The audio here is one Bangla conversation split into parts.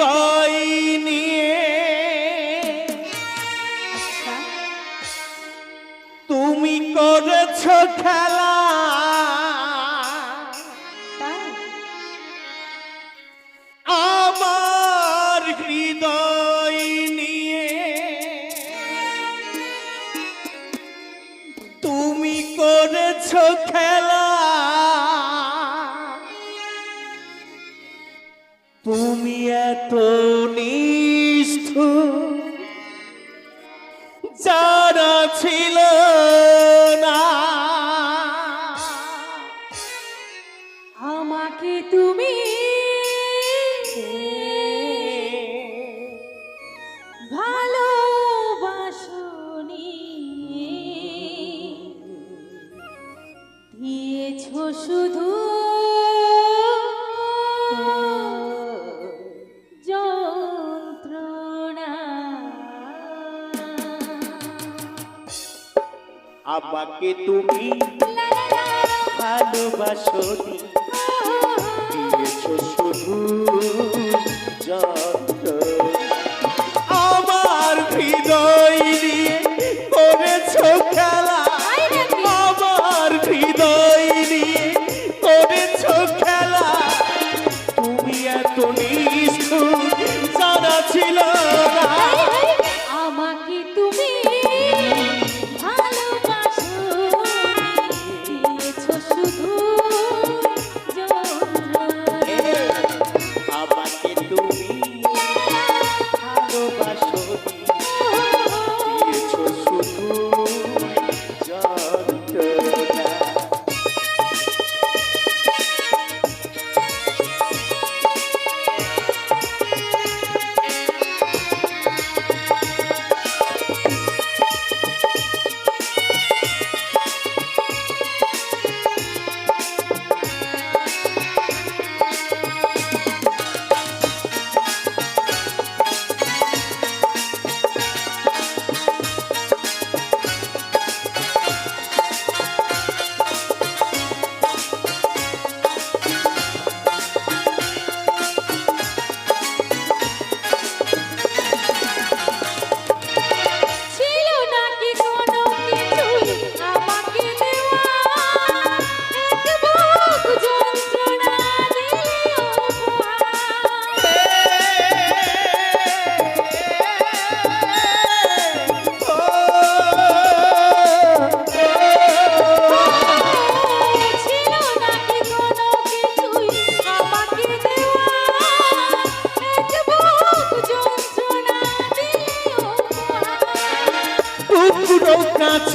হৃদয় নিয়ে। তুমি করেছ খেলা। আমার হৃদয় নিয়ে। তুমি করেছ খেলা। যারা ছিল আমাকে তুমি ভালোবাসো শুধু যন্ত্রণা।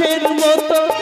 গাছের মতো